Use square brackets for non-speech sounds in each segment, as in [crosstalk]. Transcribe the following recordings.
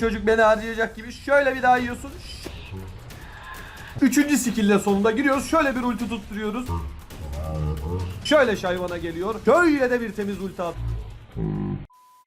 Çocuk beni harcayacak gibi şöyle bir daha yiyorsun. Üçüncü skill'le sonunda giriyoruz. Şöyle bir ulti tutturuyoruz. Şöyle şayvana geliyor. Şöyle de bir temiz ulti at.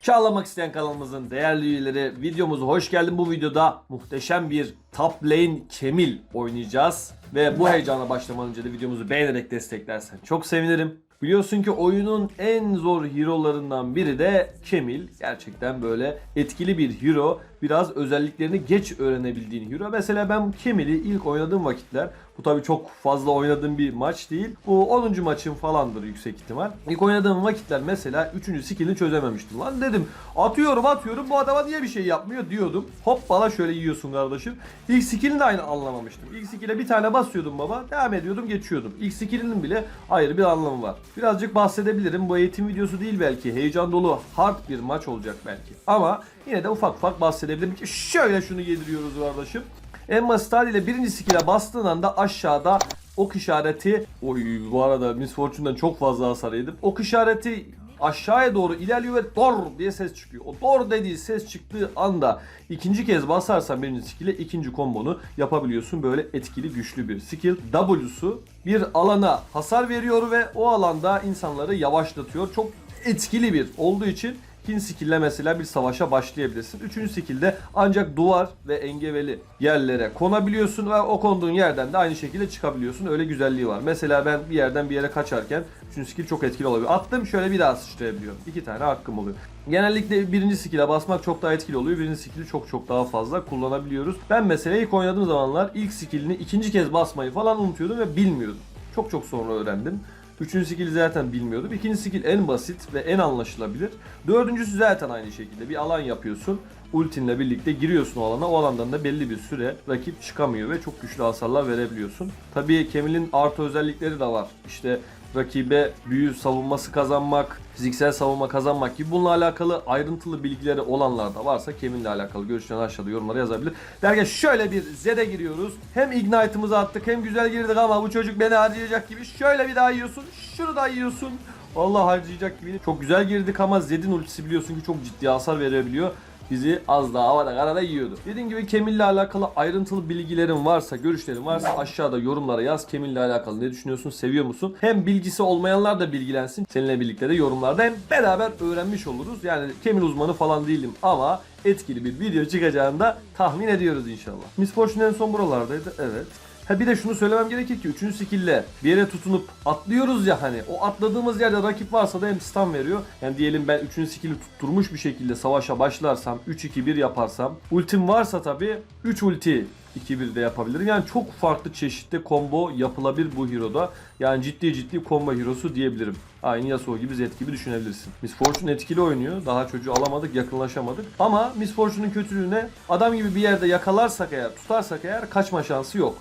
Çağlamak isteyen kanalımızın değerli üyeleri videomuza hoş geldin. Bu videoda muhteşem bir top lane Kemil oynayacağız. Ve bu heyecana başlamadan önce de videomuzu beğenerek desteklersen çok sevinirim. Biliyorsun ki oyunun en zor hero'larından biri de Kemil. Gerçekten böyle etkili bir hero. Biraz özelliklerini geç öğrenebildiğin hero. Mesela ben Kemil'i ilk oynadığım vakitler bu tabii çok fazla oynadığım bir maç değil. Bu 10. maçım falandır yüksek ihtimal. İlk oynadığım vakitler mesela 3. skillini çözememiştim. Lan dedim atıyorum atıyorum bu adama niye bir şey yapmıyor diyordum. Hop bana şöyle yiyorsun kardeşim. İlk skillini de aynı anlamamıştım. İlk skill'e bir tane basıyordum baba. Devam ediyordum geçiyordum. İlk skillinin bile ayrı bir anlamı var. Birazcık bahsedebilirim. Bu eğitim videosu değil belki. Heyecan dolu hard bir maç olacak belki. Ama yine de ufak ufak bahsedebilirim ki şöyle şunu yediriyoruz kardeşim. En basit haliyle birinci skill'e bastığın anda aşağıda ok işareti Oy bu arada Miss Fortune'dan çok fazla hasar yedim. Ok işareti aşağıya doğru ilerliyor ve dor diye ses çıkıyor. O dor dediği ses çıktığı anda ikinci kez basarsan birinci skill'e ikinci kombonu yapabiliyorsun. Böyle etkili güçlü bir skill. W'su bir alana hasar veriyor ve o alanda insanları yavaşlatıyor. Çok etkili bir olduğu için İkinci skill'le mesela bir savaşa başlayabilirsin. Üçüncü skill'de ancak duvar ve engebeli yerlere konabiliyorsun ve o konduğun yerden de aynı şekilde çıkabiliyorsun. Öyle güzelliği var. Mesela ben bir yerden bir yere kaçarken üçüncü skill çok etkili oluyor. Attım şöyle bir daha sıçrayabiliyorum. İki tane hakkım oluyor. Genellikle birinci skill'e basmak çok daha etkili oluyor. Birinci skill'i çok çok daha fazla kullanabiliyoruz. Ben mesela ilk oynadığım zamanlar ilk skill'ini ikinci kez basmayı falan unutuyordum ve bilmiyordum. Çok çok sonra öğrendim. Üçüncü skill zaten bilmiyordum. İkinci skill en basit ve en anlaşılabilir. Dördüncüsü zaten aynı şekilde. Bir alan yapıyorsun. Ultinle birlikte giriyorsun o alana. O alandan da belli bir süre rakip çıkamıyor ve çok güçlü hasarlar verebiliyorsun. Tabii Kemil'in artı özellikleri de var. İşte rakibe büyü savunması kazanmak, fiziksel savunma kazanmak gibi bununla alakalı ayrıntılı bilgileri olanlar da varsa Kemil'le alakalı görüşlerini aşağıda yorumlara yazabilir. Derken şöyle bir Z'de giriyoruz. Hem Ignite'ımızı attık hem güzel girdik ama bu çocuk beni harcayacak gibi şöyle bir daha yiyorsun. Şunu da yiyorsun. Vallahi harcayacak gibi. Çok güzel girdik ama Zed'in ultisi biliyorsun ki çok ciddi hasar verebiliyor bizi az daha havada karada yiyordu. Dediğim gibi Kemil'le alakalı ayrıntılı bilgilerin varsa, görüşlerin varsa aşağıda yorumlara yaz. Kemil'le alakalı ne düşünüyorsun, seviyor musun? Hem bilgisi olmayanlar da bilgilensin. Seninle birlikte de yorumlarda hem beraber öğrenmiş oluruz. Yani Kemil uzmanı falan değilim ama etkili bir video çıkacağını da tahmin ediyoruz inşallah. Miss Fortune en son buralardaydı. Evet. Ha bir de şunu söylemem gerekir ki 3. skill'le bir yere tutunup atlıyoruz ya hani o atladığımız yerde rakip varsa da hem stun veriyor. Yani diyelim ben 3. skill'i tutturmuş bir şekilde savaşa başlarsam 3-2-1 yaparsam ultim varsa tabi 3 ulti 2-1'de yapabilirim. Yani çok farklı çeşitli combo yapılabilir bu hero'da. Yani ciddi ciddi combo hero'su diyebilirim. Aynı Yasuo gibi Zed gibi düşünebilirsin. Miss Fortune etkili oynuyor. Daha çocuğu alamadık, yakınlaşamadık. Ama Miss Fortune'un kötülüğüne adam gibi bir yerde yakalarsak eğer, tutarsak eğer kaçma şansı yok.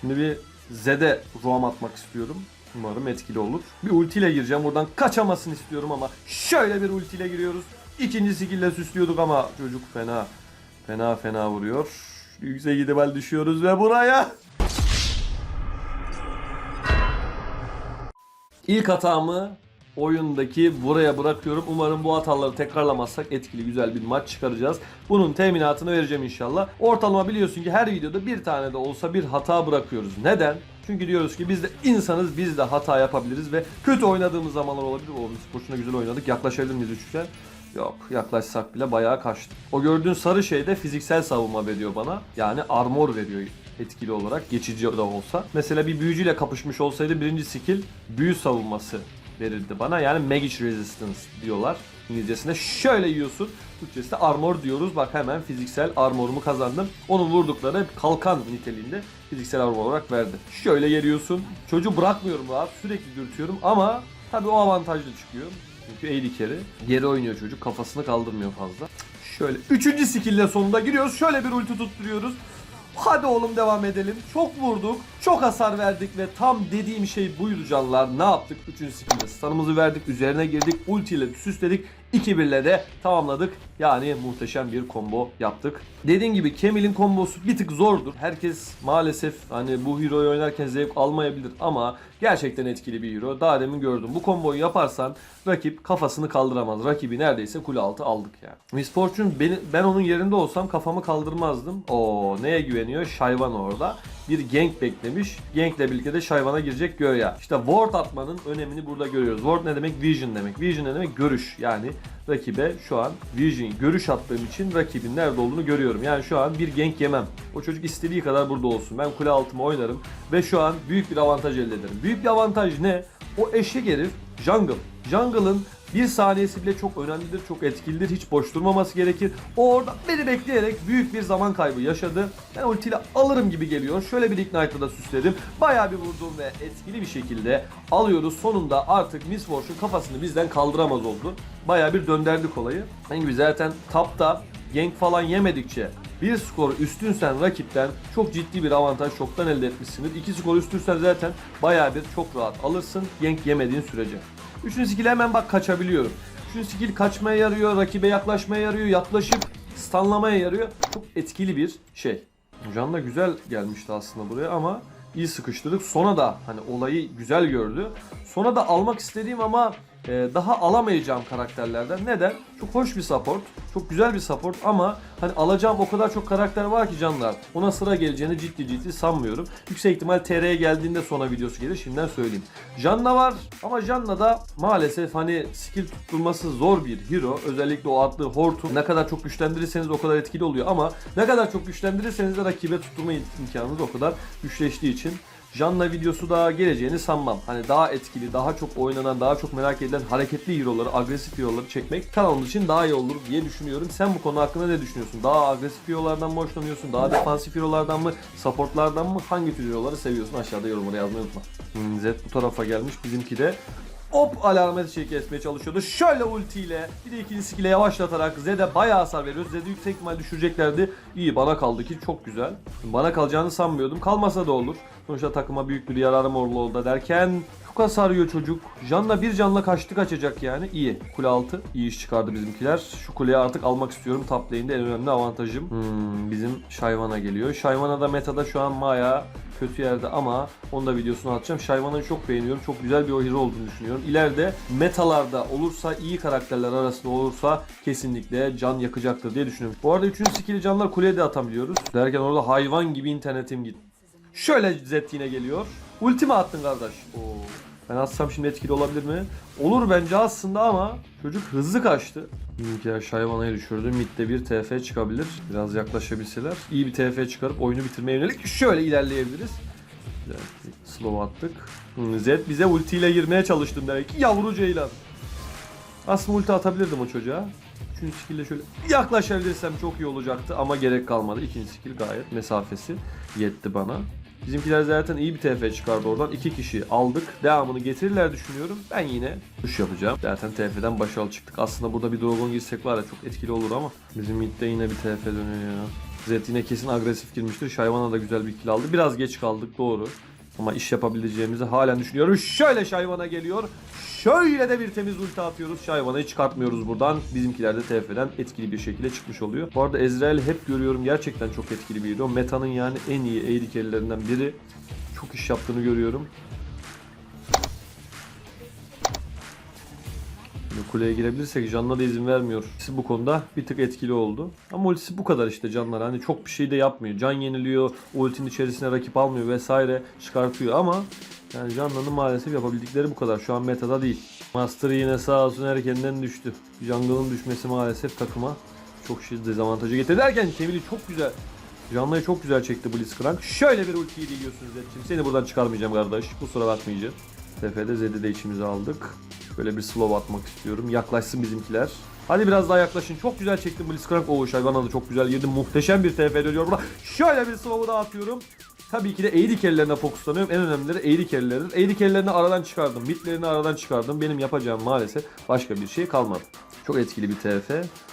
Şimdi bir Zed'e roam atmak istiyorum. Umarım etkili olur. Bir ultiyle gireceğim. Buradan kaçamasını istiyorum ama şöyle bir ultiyle giriyoruz. İkinci skill'le süslüyorduk ama çocuk fena fena fena vuruyor. Yüksek ihtimal düşüyoruz ve buraya İlk hatamı oyundaki buraya bırakıyorum. Umarım bu hataları tekrarlamazsak etkili güzel bir maç çıkaracağız. Bunun teminatını vereceğim inşallah. Ortalama biliyorsun ki her videoda bir tane de olsa bir hata bırakıyoruz. Neden? Çünkü diyoruz ki biz de insanız, biz de hata yapabiliriz ve kötü oynadığımız zamanlar olabilir. O biz güzel oynadık. Yaklaşabilir miyiz üçgen? Yok yaklaşsak bile bayağı kaçtı. O gördüğün sarı şey de fiziksel savunma veriyor bana. Yani armor veriyor etkili olarak geçici da olsa. Mesela bir büyücüyle kapışmış olsaydı birinci skill büyü savunması verirdi bana. Yani magic resistance diyorlar İngilizcesinde. Şöyle yiyorsun. Türkçesinde armor diyoruz. Bak hemen fiziksel armorumu kazandım. Onun vurdukları kalkan niteliğinde fiziksel armor olarak verdi. Şöyle geliyorsun. Çocuğu bırakmıyorum rahat. Sürekli dürtüyorum ama tabii o avantajlı çıkıyor. Çünkü eğri kere. Geri oynuyor çocuk. Kafasını kaldırmıyor fazla. Şöyle. Üçüncü skill'le sonunda giriyoruz. Şöyle bir ulti tutturuyoruz. Hadi oğlum devam edelim. Çok vurduk, çok hasar verdik ve tam dediğim şey buydu canlar. Ne yaptık? Üçüncü skill'de stun'ımızı verdik, üzerine girdik, ultiyle süsledik. 2-1'le de tamamladık. Yani muhteşem bir combo yaptık. Dediğim gibi Camille'in kombosu bir tık zordur. Herkes maalesef hani bu hero'yu oynarken zevk almayabilir ama gerçekten etkili bir hero. Daha demin gördüm. Bu komboyu yaparsan rakip kafasını kaldıramaz. Rakibi neredeyse kule altı aldık yani. Miss Fortune beni, ben onun yerinde olsam kafamı kaldırmazdım. O neye güveniyor? Şayvan orada. Bir gank beklemiş. Gankle birlikte de Şayvan'a girecek Göya. İşte ward atmanın önemini burada görüyoruz. Ward ne demek? Vision demek. Vision ne demek? Görüş. Yani rakibe şu an vision görüş attığım için rakibin nerede olduğunu görüyorum. Yani şu an bir gank yemem. O çocuk istediği kadar burada olsun. Ben kule altıma oynarım ve şu an büyük bir avantaj elde ederim. Büyük bir avantaj ne? O eşek herif jungle. Jungle'ın bir saniyesi bile çok önemlidir, çok etkilidir. Hiç boş durmaması gerekir. O orada beni bekleyerek büyük bir zaman kaybı yaşadı. Ben ultiyle alırım gibi geliyor. Şöyle bir Ignite'la da süsledim. Bayağı bir vurdum ve etkili bir şekilde alıyoruz. Sonunda artık Miss Fortune kafasını bizden kaldıramaz oldu. Bayağı bir dönderdik olayı. En gibi zaten tapta gank falan yemedikçe bir skor üstünsen rakipten çok ciddi bir avantaj çoktan elde etmişsindir. İki skor üstünsen zaten bayağı bir çok rahat alırsın gank yemediğin sürece. Üçüncü skill hemen bak kaçabiliyorum. Üçüncü skill kaçmaya yarıyor, rakibe yaklaşmaya yarıyor, yaklaşıp stunlamaya yarıyor. Çok etkili bir şey. Can da güzel gelmişti aslında buraya ama iyi sıkıştırdık. Sona da hani olayı güzel gördü. Sona da almak istediğim ama daha alamayacağım karakterlerden. Neden? Çok hoş bir support. Çok güzel bir support ama hani alacağım o kadar çok karakter var ki canlar. Ona sıra geleceğini ciddi ciddi sanmıyorum. Yüksek ihtimal TR'ye geldiğinde sona videosu gelir. Şimdiden söyleyeyim. Janna var ama Janna da maalesef hani skill tutturması zor bir hero. Özellikle o attığı hortum ne kadar çok güçlendirirseniz o kadar etkili oluyor ama ne kadar çok güçlendirirseniz de rakibe tutturma imkanınız o kadar güçleştiği için Janna videosu da geleceğini sanmam. Hani daha etkili, daha çok oynanan, daha çok merak edilen hareketli hero'ları, agresif hero'ları çekmek kanalımız için daha iyi olur diye düşünüyorum. Sen bu konu hakkında ne düşünüyorsun? Daha agresif hero'lardan mı hoşlanıyorsun? Daha defansif hero'lardan mı? Supportlardan mı? Hangi tür hero'ları seviyorsun? Aşağıda yorumlara yazmayı unutma. Hmm, Zed bu tarafa gelmiş. Bizimki de Hop alarmet şey kesmeye çalışıyordu. Şöyle ultiyle bir de ikinci skill'e yavaşlatarak Zed'e bayağı hasar veriyoruz. Zed'i yüksek ihtimal düşüreceklerdi. İyi bana kaldı ki çok güzel. Bana kalacağını sanmıyordum. Kalmasa da olur. Sonuçta takıma büyük bir yararım oldu derken çok hasar yiyor çocuk. Canla bir canla kaçtı kaçacak yani. İyi. Kule altı. iyi iş çıkardı bizimkiler. Şu kuleyi artık almak istiyorum. Top lane'de en önemli avantajım. Hmm, bizim Shyvana geliyor. Shyvana da metada şu an bayağı kötü yerde ama onu da videosunu atacağım. Shyvana'yı çok beğeniyorum. Çok güzel bir o hero olduğunu düşünüyorum. İleride metalarda olursa, iyi karakterler arasında olursa kesinlikle can yakacaktır diye düşünüyorum. Bu arada 3. skill'i canlar kuleye de atabiliyoruz. Derken orada hayvan gibi internetim gitti. Şöyle Zed geliyor. Ulti mi attın kardeş? Oo. Ben atsam şimdi etkili olabilir mi? Olur bence aslında ama çocuk hızlı kaçtı. Bizimkiler Şayvana'yı düşürdü. Mid'de bir TF çıkabilir. Biraz yaklaşabilseler. İyi bir TF çıkarıp oyunu bitirmeye yönelik şöyle ilerleyebiliriz. Güzel. Slow attık. Hmm, Zed bize ultiyle girmeye çalıştım demek ki. Yavru Ceylan. Aslında ulti atabilirdim o çocuğa. Üçüncü skill'le şöyle yaklaşabilirsem çok iyi olacaktı ama gerek kalmadı. İkinci skill gayet mesafesi yetti bana. Bizimkiler zaten iyi bir TF çıkardı oradan. İki kişi aldık. Devamını getirirler düşünüyorum. Ben yine push yapacağım. Zaten TF'den başarılı çıktık. Aslında burada bir Dragon girsek var ya çok etkili olur ama. Bizim midde yine bir TF dönüyor ya. Zed yine kesin agresif girmiştir. Şayvana da güzel bir kill aldı. Biraz geç kaldık doğru. Ama iş yapabileceğimizi halen düşünüyorum. Şöyle Şayvana geliyor. Şöyle de bir temiz ulti atıyoruz. Şayvana'yı çıkartmıyoruz buradan. Bizimkiler de TF'den etkili bir şekilde çıkmış oluyor. Bu arada Ezreal hep görüyorum. Gerçekten çok etkili bir hero. Meta'nın yani en iyi AD carry'lerinden biri. Çok iş yaptığını görüyorum. Kuleye girebilirsek Can'la da izin vermiyor. Bu konuda bir tık etkili oldu. Ama ultisi bu kadar işte Canlar. Hani çok bir şey de yapmıyor. Can yeniliyor. Ultinin içerisine rakip almıyor vesaire çıkartıyor ama yani Canlı'nın maalesef yapabildikleri bu kadar. Şu an metada değil. Master yine sağ olsun erkenden düştü. Jungle'ın düşmesi maalesef takıma çok şey dezavantajı getirdi. Derken Kemili çok güzel. Canlı'yı çok güzel çekti Blitzcrank. Şöyle bir ultiyi diyorsunuz Zed'cim. Seni buradan çıkarmayacağım kardeş. Kusura bakmayacağım. TF'de Zed'i de içimize aldık. Böyle bir slow atmak istiyorum. Yaklaşsın bizimkiler. Hadi biraz daha yaklaşın. Çok güzel çektim Blitzcrank. Oo Şayvan'a da çok güzel girdi. Muhteşem bir TF dönüyor burada. Şöyle bir slow'u daha atıyorum. Tabii ki de AD carry'lerine fokuslanıyorum. En önemlileri AD carry'leridir. AD carry'lerini aradan çıkardım. Mid'lerini aradan çıkardım. Benim yapacağım maalesef başka bir şey kalmadı. Çok etkili bir TF.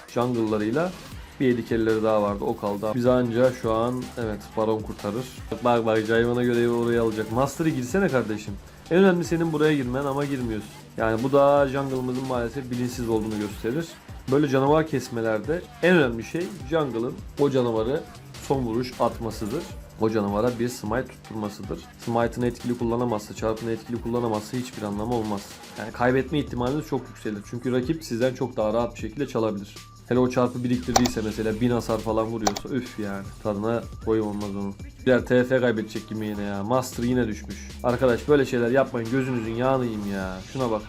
Jungle'larıyla bir AD carry'leri daha vardı. O kaldı. Biz anca şu an evet Baron kurtarır. Bak bak Jayvan'a göre oraya alacak. Master'ı girsene kardeşim. En önemli senin buraya girmen ama girmiyorsun. Yani bu da jungle'ımızın maalesef bilinçsiz olduğunu gösterir. Böyle canavar kesmelerde en önemli şey jungle'ın o canavarı son vuruş atmasıdır. O canavara bir smite tutturmasıdır. Smite'ını etkili kullanamazsa, çarpını etkili kullanamazsa hiçbir anlamı olmaz. Yani kaybetme ihtimaliniz çok yükselir. Çünkü rakip sizden çok daha rahat bir şekilde çalabilir. Hele o çarpı biriktirdiyse mesela 1000 hasar falan vuruyorsa üf yani tadına doyum olmaz onun. Birer TF kaybedecek gibi yine ya. Master yine düşmüş. Arkadaş böyle şeyler yapmayın gözünüzün yağını ya. Şuna bak.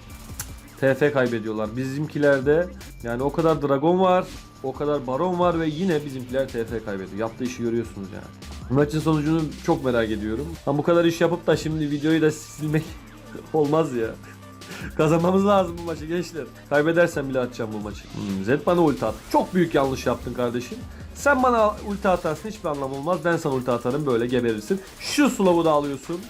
TF kaybediyorlar. Bizimkilerde yani o kadar dragon var, o kadar baron var ve yine bizimkiler TF kaybediyor. Yaptığı işi görüyorsunuz yani. Maçın sonucunu çok merak ediyorum. Ama bu kadar iş yapıp da şimdi videoyu da silmek [laughs] olmaz ya. [laughs] Kazanmamız lazım bu maçı gençler. Kaybedersen bile atacağım bu maçı. Hmm, Zed bana ulti at. Çok büyük yanlış yaptın kardeşim. Sen bana ulti atarsın hiçbir anlam olmaz. Ben sana ulti atarım böyle geberirsin. Şu slow'u da alıyorsun.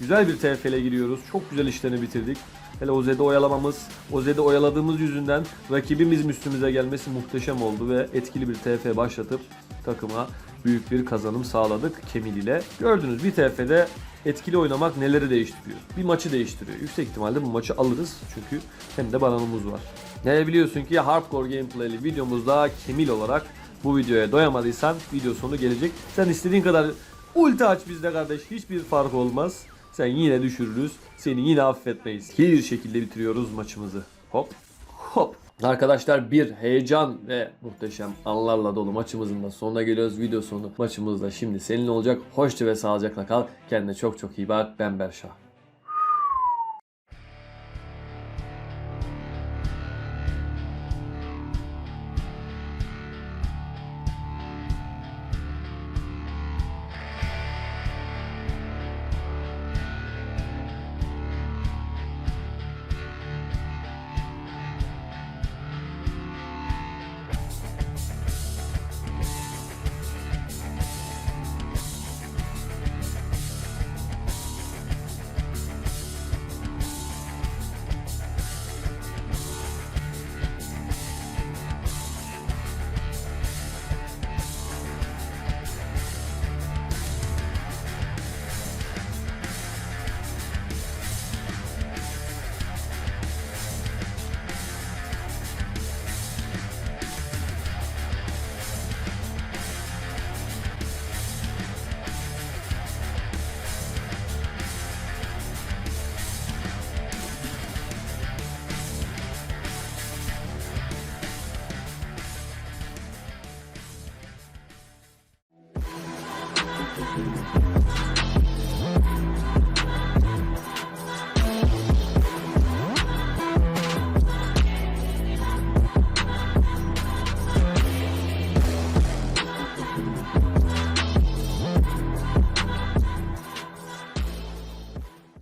Güzel bir TFL'e giriyoruz. Çok güzel işlerini bitirdik. Hele o Zed'i oyalamamız, o Zed'i oyaladığımız yüzünden rakibimiz üstümüze gelmesi muhteşem oldu ve etkili bir TF başlatıp takıma büyük bir kazanım sağladık Kemil ile. Gördünüz bir TF'de etkili oynamak neleri değiştiriyor? Bir maçı değiştiriyor. Yüksek ihtimalle bu maçı alırız çünkü hem de bananımız var. Ne biliyorsun ki hardcore gameplay'li videomuzda Kemil olarak bu videoya doyamadıysan video sonu gelecek. Sen istediğin kadar ulti aç bizde kardeş hiçbir fark olmaz. Sen yine düşürürüz. Seni yine affetmeyiz. İyi bir şekilde bitiriyoruz maçımızı. Hop hop. Arkadaşlar bir heyecan ve muhteşem anlarla dolu maçımızın da sonuna geliyoruz. Video sonu maçımızda şimdi seninle olacak. Hoşça ve sağlıcakla kal. Kendine çok çok iyi bak. Ben Berşah.